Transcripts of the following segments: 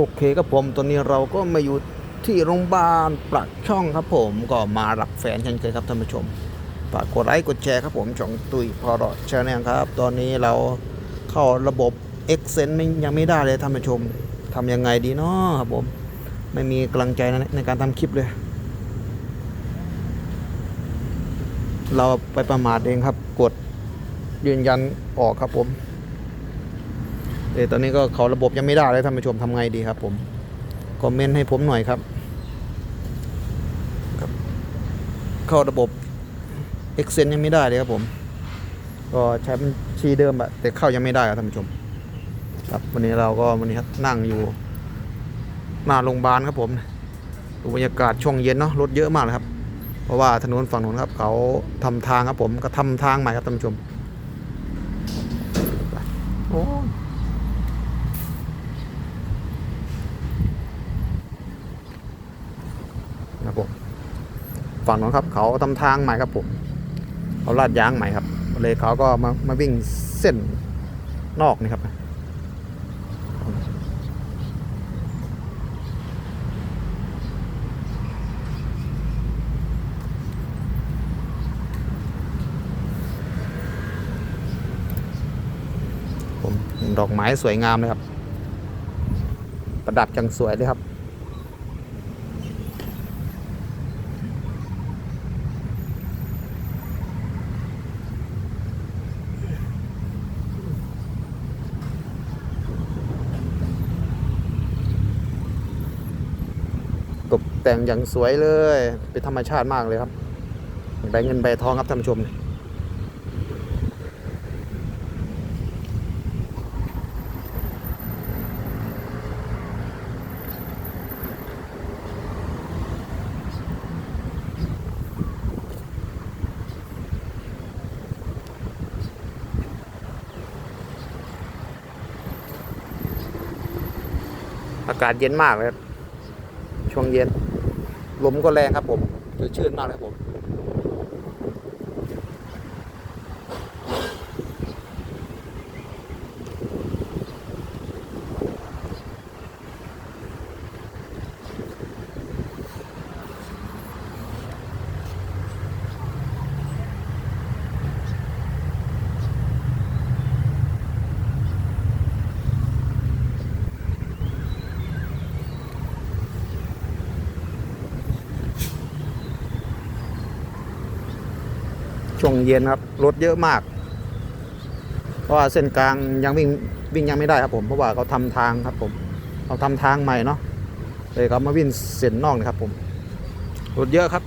โอเคครับผมตอนนี้เราก็มาอยู่ที่โรงพยาบาลปลักช่องครับผมก็มารับแฟนเช่นเคยครับท่านผู้ชมฝากกดไลค์กดแชร์ครับผมช่องตุยพอรอชาแนลครับ ตอนนี้เราเข้าระบบ e x c e n ไม่ยังไม่ได้เลยท่านผู้ชมทำยังไงดีเนาะครับผมไม่มีกำลังใจในในการทำคลิปเลย เราไปประมาทเองครับกดยืนยันออกครับผม เออตอนนี้ก็เขาระบบยังไม่ได้เลยท่านผู้ชมทำไงดีครับ ผมคอมเมนต์ให้ผมหน่อยครับครับ เข้าระบบ e x c e n ยังไม่ได้เลยครับผม ก็ใช้บัญชีเดิมอะแต่เข้ายังไม่ได้ครับท่านผู้ชม ครับวันนี้เราก็วันนี้นั่งอยู่หน้าโรงพยาบาลครับผมดูบรรยากาศช่วงเย็นเนาะรถเยอะมากเลยครับ เพราะว่าถนนฝั่งนู้นครับ เขาทำทางครับผมก็ทำทางใหม่ครับท่านผู้ชมไปโอ้ย ครับผม ฝั่งนู้นครับ เขาทำทางใหม่ครับผมเขาลาดยางใหม่ครับ เลยเขาก็มามาวิ่งเส้นนอกนี่ครับผมดอกไม้สวยงามเลยครับ ประดับจังสวยเลยครับ ตกแต่งอย่างสวยเลย เป็นธรรมชาติมากเลยครับใบเงินใบทองครับท่านผู้ชม อากาศเย็นมากเลยครับ ช่วงเย็นลมก็แรงครับผมสดชื่นมากเลยครับผม ช่วงเย็นครับรถเยอะมาก เพราะว่าเส้นกลางยังวิ่งวิ่งยังไม่ได้ครับผมเพราะว่าเขาทำทางครับผมเขาทำทางใหม่เนาะเลยเขามาวิ่งเส้นนอกนะครับผมรถเยอะครับ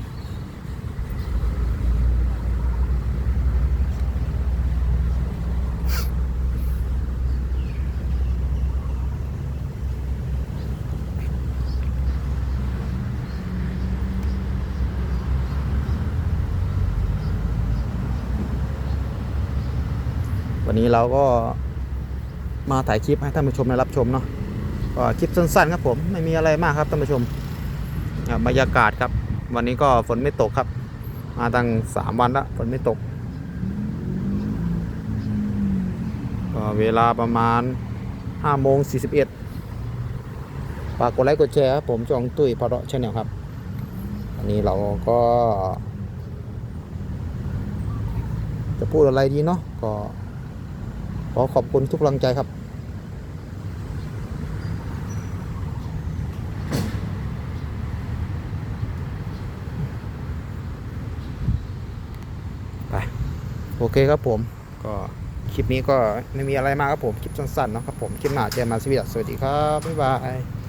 วันนี้เราก็มาถ่ายคลิปให้ท่านผู้ชมได้รับชมเนาะก็คลิปสั้นๆครับผมไม่มีอะไรมากครับท่านผู้ชมบรรยากาศครับ วันนี้ก็ฝนไม่ตกครับ มาตั้งสามวันละฝนไม่ตกก็เวลาประมาณ5โมง41ฝากกดไลค์กดแชร์ครับผมจองตุ้ยพอร์ชแนลครับอันนี้เราก็ จะพูดอะไรดีเนาะก็ ขอขอบคุณทุกกำลังใจครับไปโอเคครับผมก็คลิปนี้ก็ไม่มีอะไรมากครับผม คลิปสั้นๆเนาะครับผม คลิปหน้าเจอกันมาสวัสดีครับ บ๊ายบาย